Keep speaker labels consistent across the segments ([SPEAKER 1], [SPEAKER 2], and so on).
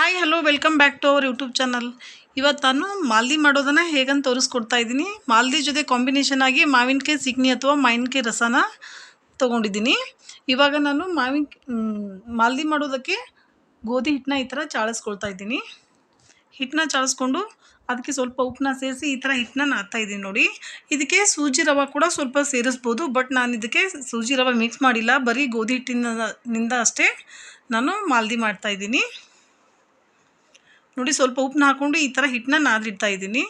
[SPEAKER 1] Hi hello welcome back to our YouTube channel ಇವತ್ತು ನಾನು ಮಾಲ್ದಿ ಮಾಡೋದನ್ನು ಹೇಗಂತ ತೋರಿಸ್ಕೊಡ್ತಾ ಇದ್ದೀನಿ. ಮಾಲ್ದಿ ಜೊತೆ ಕಾಂಬಿನೇಷನ್ ಆಗಿ ಮಾವಿನಕಾಯಿ ಸಿಗ್ನಿ ಅಥವಾ ಮಾವಿನಕಾಯಿ ರಸನ ತೊಗೊಂಡಿದ್ದೀನಿ. ಇವಾಗ ನಾನು ಮಾವಿನ ಮಾಲ್ದಿ ಮಾಡೋದಕ್ಕೆ ಗೋಧಿ ಹಿಟ್ಟನ್ನ ಈ ಥರ ಚಾಳಿಸ್ಕೊಳ್ತಾ ಇದ್ದೀನಿ. ಹಿಟ್ಟನ್ನ ಚಾಳಿಸ್ಕೊಂಡು ಅದಕ್ಕೆ ಸ್ವಲ್ಪ ಉಪ್ಪನ್ನ ಸೇರಿಸಿ ಈ ಥರ ಹಿಟ್ಟನ್ನ ನಾದ್ತಾ ಇದ್ದೀನಿ ನೋಡಿ. ಇದಕ್ಕೆ ಸೂಜಿ ರವೆ ಕೂಡ ಸ್ವಲ್ಪ ಸೇರಿಸ್ಬೋದು, ಬಟ್ ನಾನು ಇದಕ್ಕೆ ಸೂಜಿ ರವೆ ಮಿಕ್ಸ್ ಮಾಡಿಲ್ಲ. ಬರೀ ಗೋಧಿ ಹಿಟ್ಟಿನಿಂದ ಅಷ್ಟೇ ನಾನು ಮಾಲ್ದಿ ಮಾಡ್ತಾ ಇದ್ದೀನಿ. ನೋಡಿ ಸ್ವಲ್ಪ ಉಪ್ಪನ್ನ ಹಾಕ್ಕೊಂಡು ಈ ಥರ ಹಿಟ್ಟನ್ನ ನಾದಿಡ್ತಾ ಇದ್ದೀನಿ.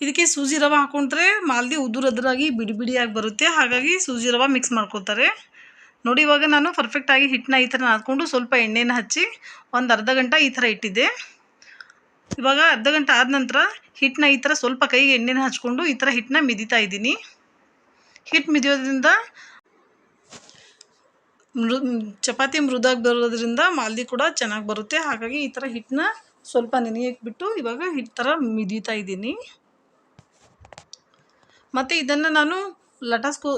[SPEAKER 1] ಇದಕ್ಕೆ ಸೂಜಿ ರವೆ ಹಾಕೊಂಡ್ರೆ ಮಾಲ್ದಿ ಉದುರದ್ರಾಗಿ ಬಿಡಿ ಬಿಡಿಯಾಗಿ ಬರುತ್ತೆ. ಹಾಗಾಗಿ ಸೂಜಿ ರವೆ ಮಿಕ್ಸ್ ಮಾಡ್ಕೊತಾರೆ. ನೋಡಿ ಇವಾಗ ನಾನು ಪರ್ಫೆಕ್ಟಾಗಿ ಹಿಟ್ಟನ್ನ ಈ ಥರ ನಾದ್ಕೊಂಡು ಸ್ವಲ್ಪ ಎಣ್ಣೆನ ಹಚ್ಚಿ ಒಂದು ಅರ್ಧ ಗಂಟೆ ಈ ಥರ ಇಟ್ಟಿದ್ದೆ. ಇವಾಗ ಅರ್ಧ ಗಂಟೆ ಆದ ನಂತರ ಹಿಟ್ಟನ್ನ ಈ ಥರ ಸ್ವಲ್ಪ ಕೈಗೆ ಎಣ್ಣೆನ ಹಚ್ಕೊಂಡು ಈ ಥರ ಹಿಟ್ಟನ್ನ ಮಿದಿತಾ ಇದ್ದೀನಿ. ಹಿಟ್ಟು ಮಿದಿಯೋದ್ರಿಂದ ಮೃ ಚಪಾತಿ ಮೃದಾಗಿ ಬರೋದ್ರಿಂದ ಮಾಲ್ದಿ ಕೂಡ ಚೆನ್ನಾಗಿ ಬರುತ್ತೆ. ಹಾಗಾಗಿ ಈ ಥರ ಹಿಟ್ಟನ್ನ ಸ್ವಲ್ಪ ನೆನೆಯಕ್ಬಿಟ್ಟು ಇವಾಗ ಹಿಟ್ಟು ಥರ ಮಿದೀತಾ ಇದ್ದೀನಿ. ಮತ್ತು ಇದನ್ನು ನಾನು ಲಟಾಸ್ಕೋ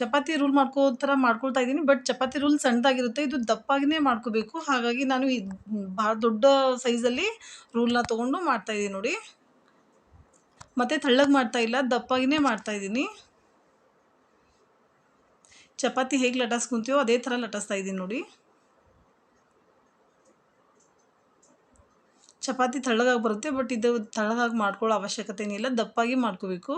[SPEAKER 1] ಚಪಾತಿ ರೂಲ್ ಮಾಡ್ಕೋ, ಥರ ಮಾಡ್ಕೊಳ್ತಾ ಇದ್ದೀನಿ. ಬಟ್ ಚಪಾತಿ ರೂಲ್ ಸಣ್ಣದಾಗಿರುತ್ತೆ. ಇದು ದಪ್ಪಾಗಿಯೇ ಮಾಡ್ಕೋಬೇಕು. ಹಾಗಾಗಿ ನಾನು ಇದು ಭಾಳ ದೊಡ್ಡ ಸೈಜಲ್ಲಿ ರೂಲ್ನ ತೊಗೊಂಡು ಮಾಡ್ತಾಯಿದ್ದೀನಿ ನೋಡಿ. ಮತ್ತು ತಳ್ಳಗೆ ಮಾಡ್ತಾ ಇಲ್ಲ. ದಪ್ಪಾಗಿನೇ ಮಾಡ್ತಾ ಇದ್ದೀನಿ. ಚಪಾತಿ ಹೇಗೆ ಲಟಾಸ್ಕೊಂತೀವೋ ಅದೇ ಥರ ಲಟಾಸ್ತಾ ಇದ್ದೀನಿ ನೋಡಿ. ಚಪಾತಿ ತಳ್ಳಗಾಗಿ ಬರುತ್ತೆ, ಬಟ್ ಇದು ತಳ್ಳಗಾಗಿ ಮಾಡ್ಕೊಳ್ಳೋ ಅವಶ್ಯಕತೆ ಏನಿಲ್ಲ ದಪ್ಪಾಗಿ ಮಾಡ್ಕೋಬೇಕು.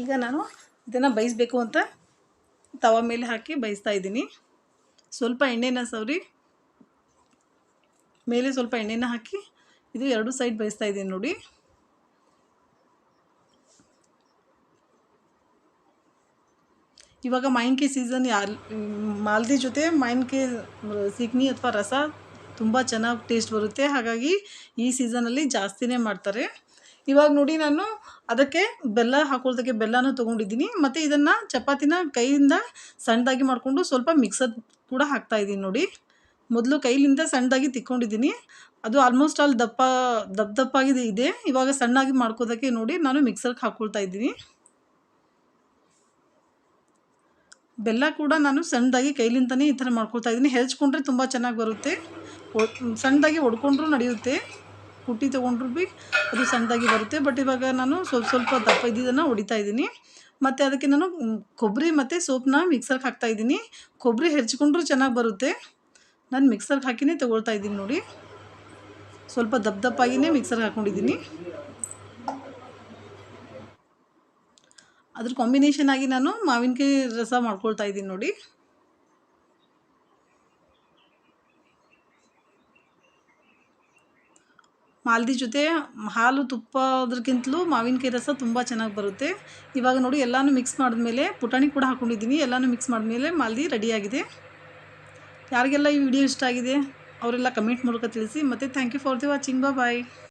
[SPEAKER 1] ಈಗ ನಾನು ಇದನ್ನು ಬೇಯಿಸ್ಬೇಕು ಅಂತ ತವ ಮೇಲೆ ಹಾಕಿ ಬೇಯಿಸ್ತಾ ಇದ್ದೀನಿ. ಸ್ವಲ್ಪ ಎಣ್ಣೆನ ಸವರಿ, ಮೇಲೆ ಸ್ವಲ್ಪ ಎಣ್ಣೆನ ಹಾಕಿ ಇದು ಎರಡು ಸೈಡ್ ಬೇಯಿಸ್ತಾ ಇದ್ದೀನಿ ನೋಡಿ. ಇವಾಗ ಮೈನ್ಕಿ ಸೀಸನ್ ಯಾಲ್ ಮಾಲ್ದಿ ಜೊತೆ ಮಾವಿನಕಾಯಿ ಸಿಗ್ನಿ ಅಥವಾ ರಸ ತುಂಬ ಚೆನ್ನಾಗಿ ಟೇಸ್ಟ್ ಬರುತ್ತೆ. ಹಾಗಾಗಿ ಈ ಸೀಸನಲ್ಲಿ ಜಾಸ್ತಿನೇ ಮಾಡ್ತಾರೆ. ಇವಾಗ ನೋಡಿ ನಾನು ಅದಕ್ಕೆ ಬೆಲ್ಲ ಹಾಕೊಳ್ಳೋದಕ್ಕೆ ಬೆಲ್ಲನ ತೊಗೊಂಡಿದ್ದೀನಿ. ಮತ್ತು ಇದನ್ನು ಚಪಾತಿನ ಕೈಯಿಂದ ಸಣ್ಣದಾಗಿ ಮಾಡಿಕೊಂಡು ಸ್ವಲ್ಪ ಮಿಕ್ಸರ್ ಕೂಡ ಹಾಕ್ತಾ ಇದ್ದೀನಿ ನೋಡಿ. ಮೊದಲು ಕೈಲಿಂದ ಸಣ್ಣದಾಗಿ ತಿಕ್ಕೊಂಡಿದ್ದೀನಿ. ಅದು ಆಲ್ಮೋಸ್ಟ್ ಆಲ್ ದಪ್ಪ ದಪ್ಪ ದಪ್ಪಾಗಿದೆ ಇದೆ. ಇವಾಗ ಸಣ್ಣಾಗಿ ಮಾಡ್ಕೋದಕ್ಕೆ ನೋಡಿ ನಾನು ಮಿಕ್ಸರ್ಗೆ ಹಾಕ್ಕೊಳ್ತಾ ಇದ್ದೀನಿ. ಬೆಲ್ಲ ಕೂಡ ನಾನು ಸಣ್ಣದಾಗಿ ಕೈಲಿಂದನೇ ಈ ಥರ ಮಾಡ್ಕೊಳ್ತಾ ಇದ್ದೀನಿ. ಹೆಚ್ಕೊಂಡ್ರೆ ತುಂಬ ಚೆನ್ನಾಗಿ ಬರುತ್ತೆ. ಸಣ್ಣದಾಗಿ ಒಡ್ಕೊಂಡ್ರೂ ನಡೆಯುತ್ತೆ. ಕುಟ್ಟಿ ತೊಗೊಂಡ್ರು ಭೀ ಅದು ಸಣ್ಣದಾಗಿ ಬರುತ್ತೆ. ಬಟ್ ಇವಾಗ ನಾನು ಸ್ವಲ್ಪ ಸ್ವಲ್ಪ ದಪ್ಪ ಇದ್ದಿದ್ದನ್ನು ಹೊಡಿತಾ ಇದ್ದೀನಿ. ಮತ್ತು ಅದಕ್ಕೆ ನಾನು ಕೊಬ್ಬರಿ ಮತ್ತು ಸೋಪನ್ನ ಮಿಕ್ಸರ್ಗೆ ಹಾಕ್ತಾ ಇದ್ದೀನಿ. ಕೊಬ್ಬರಿ ಹೆಚ್ಕೊಂಡ್ರೂ ಚೆನ್ನಾಗಿ ಬರುತ್ತೆ. ನಾನು ಮಿಕ್ಸರ್ಗೆ ಹಾಕಿನೇ ತೊಗೊಳ್ತಾ ಇದ್ದೀನಿ ನೋಡಿ. ಸ್ವಲ್ಪ ದಪ್ಪ ದಪ್ಪಾಗಿಯೇ ಮಿಕ್ಸರ್ಗೆ ಹಾಕ್ಕೊಂಡಿದ್ದೀನಿ ಅದ್ರ ಕಾಂಬಿನೇಷನ್ ಆಗಿ ನಾನು ಮಾವಿನಕಾಯಿ ರಸ ಮಾಡ್ಕೊಳ್ತಾ ಇದ್ದೀನಿ ನೋಡಿ. ಮಾಲ್ದಿ ಜೊತೆ ಹಾಲು ತುಪ್ಪ ಅದ್ರಕ್ಕಿಂತಲೂ ಮಾವಿನಕಾಯಿ ರಸ ತುಂಬ ಚೆನ್ನಾಗಿ ಬರುತ್ತೆ. ಇವಾಗ ನೋಡಿ ಎಲ್ಲನೂ ಮಿಕ್ಸ್ ಮಾಡಿದ್ಮೇಲೆ ಪುಟಾಣಿ ಕೂಡ ಹಾಕೊಂಡಿದ್ದೀನಿ. ಎಲ್ಲನೂ ಮಿಕ್ಸ್ ಮಾಡಿದ್ಮೇಲೆ ಮಾಲ್ದಿ ರೆಡಿಯಾಗಿದೆ ಯಾರಿಗೆಲ್ಲ ಈ ವಿಡಿಯೋ ಇಷ್ಟ ಆಗಿದೆ, ಅವರೆಲ್ಲ ಕಮೆಂಟ್ ಮೂಲಕ ತಿಳಿಸಿ. ಮತ್ತು thank you for the watching bye